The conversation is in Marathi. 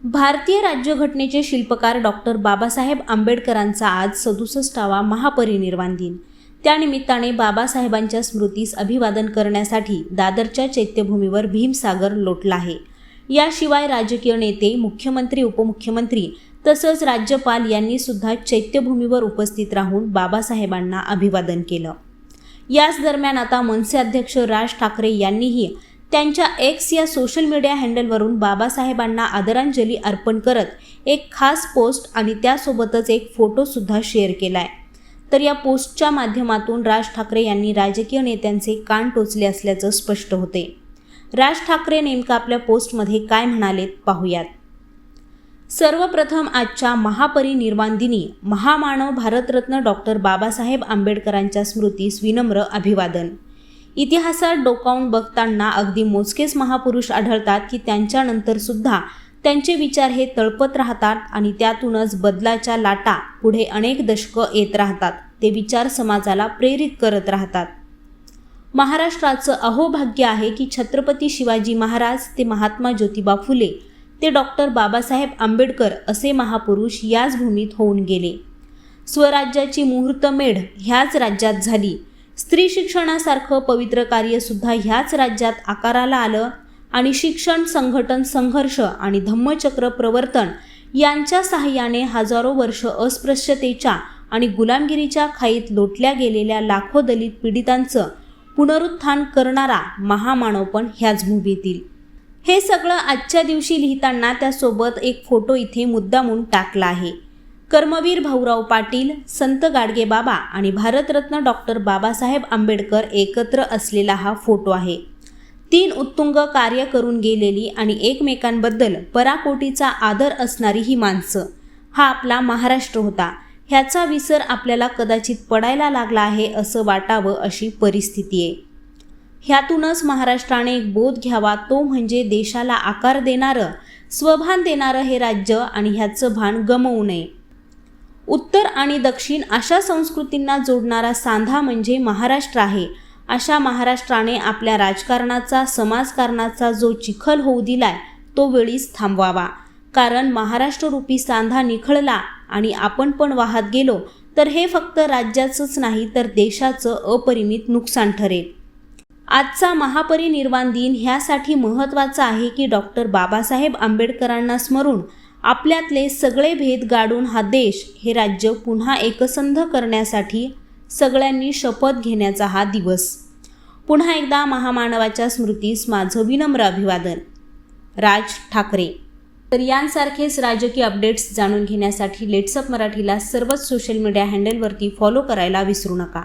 भारतीय राज्यघटनेचे शिल्पकार डॉक्टर बाबासाहेब आंबेडकरांचा आज सदुसष्टावा महापरिनिर्वाण दिन. त्यानिमित्ताने बाबासाहेबांच्या स्मृतीस अभिवादन करण्यासाठी दादरच्या चैत्यभूमीवर भीमसागर लोटला आहे. याशिवाय राजकीय नेते मुख्यमंत्री उपमुख्यमंत्री तसंच राज्यपाल यांनी सुद्धा चैत्यभूमीवर उपस्थित राहून बाबासाहेबांना अभिवादन केलं. याच दरम्यान आता मनसे अध्यक्ष राज ठाकरे यांनीही त्यांच्या एक्स या सोशल मीडिया हँडलवरून बाबासाहेबांना आदरांजली अर्पण करत एक खास पोस्ट आणि त्यासोबतच एक फोटोसुद्धा शेअर केला आहे तर या पोस्टच्या माध्यमातून राज ठाकरे यांनी राजकीय नेत्यांचे कान टोचले असल्याचं स्पष्ट होते. राज ठाकरे नेमकं आपल्या पोस्टमध्ये काय म्हणालेत पाहूयात. सर्वप्रथम आजच्या महापरिनिर्वाण दिनी महामानव भारतरत्न डॉक्टर बाबासाहेब आंबेडकरांच्या स्मृतीस विनम्र अभिवादन. इतिहासात डोकावून बघताना अगदी मोजकेच महापुरुष आढळतात की त्यांच्यानंतर सुद्धा त्यांचे विचार हे तळपत राहतात आणि त्यातूनच बदलाच्या लाटा पुढे अनेक दशकं येत राहतात. ते विचार समाजाला प्रेरित करत राहतात. महाराष्ट्राचं अहोभाग्य आहे की छत्रपती शिवाजी महाराज ते महात्मा ज्योतिबा फुले ते डॉक्टर बाबासाहेब आंबेडकर असे महापुरुष याच भूमीत होऊन गेले. स्वराज्याची मुहूर्तमेढ ह्याच राज्यात झाली. स्त्री शिक्षणासारखं पवित्र कार्यसुद्धा ह्याच राज्यात आकाराला आलं आणि शिक्षण संघटन संघर्ष आणि धम्मचक्र प्रवर्तन यांच्या सहाय्याने हजारो वर्ष अस्पृश्यतेच्या आणि गुलामगिरीच्या खाईत लोटल्या गेलेल्या लाखो दलित पीडितांचं पुनरुत्थान करणारा महामानव पण ह्याच भूमीतील. हे सगळं आजच्या दिवशी लिहिताना त्यासोबत एक फोटो इथे मुद्दामून टाकला आहे. कर्मवीर भाऊराव पाटील संत गाडगे बाबा आणि भारतरत्न डॉक्टर बाबासाहेब आंबेडकर एकत्र असलेला हा फोटो आहे. तीन उत्तुंग कार्य करून गेलेली आणि एकमेकांबद्दल पराकोटीचा आदर असणारी ही माणसं. हा आपला महाराष्ट्र होता. ह्याचा विसर आपल्याला कदाचित पडायला लागला आहे असं वाटावं अशी परिस्थिती आहे. ह्यातूनच महाराष्ट्राने एक बोध घ्यावा तो म्हणजे देशाला आकार देणारं स्वभान देणारं हे राज्य आणि ह्याचं भान गमवू नये. उत्तर आणि दक्षिण अशा संस्कृतींना जोडणारा सांधा म्हणजे महाराष्ट्र आहे. अशा महाराष्ट्राने आपल्या राजकारणाचा समाजकारणाचा जो चिखल होऊ दिलाय तो वेळीच थांबवावा. कारण महाराष्ट्ररूपी सांधा निखळला आणि आपण पण वाहत गेलो तर हे फक्त राज्याचंच नाही तर देशाचं अपरिमित नुकसान ठरेल. आजचा महापरिनिर्वाण दिन ह्यासाठी महत्त्वाचा आहे की डॉक्टर बाबासाहेब आंबेडकरांना स्मरून आपल्यातले सगळे भेद गाडून हा देश हे राज्य पुन्हा एकसंध करण्यासाठी सगळ्यांनी शपथ घेण्याचा हा दिवस. पुन्हा एकदा महामानवाच्या स्मृतीस माझं विनम्र अभिवादन. राज ठाकरे. तर यांसारखेच राजकीय अपडेट्स जाणून घेण्यासाठी लेट्सअप मराठीला सर्वच सोशल मीडिया हँडलवरती फॉलो करायला विसरू नका.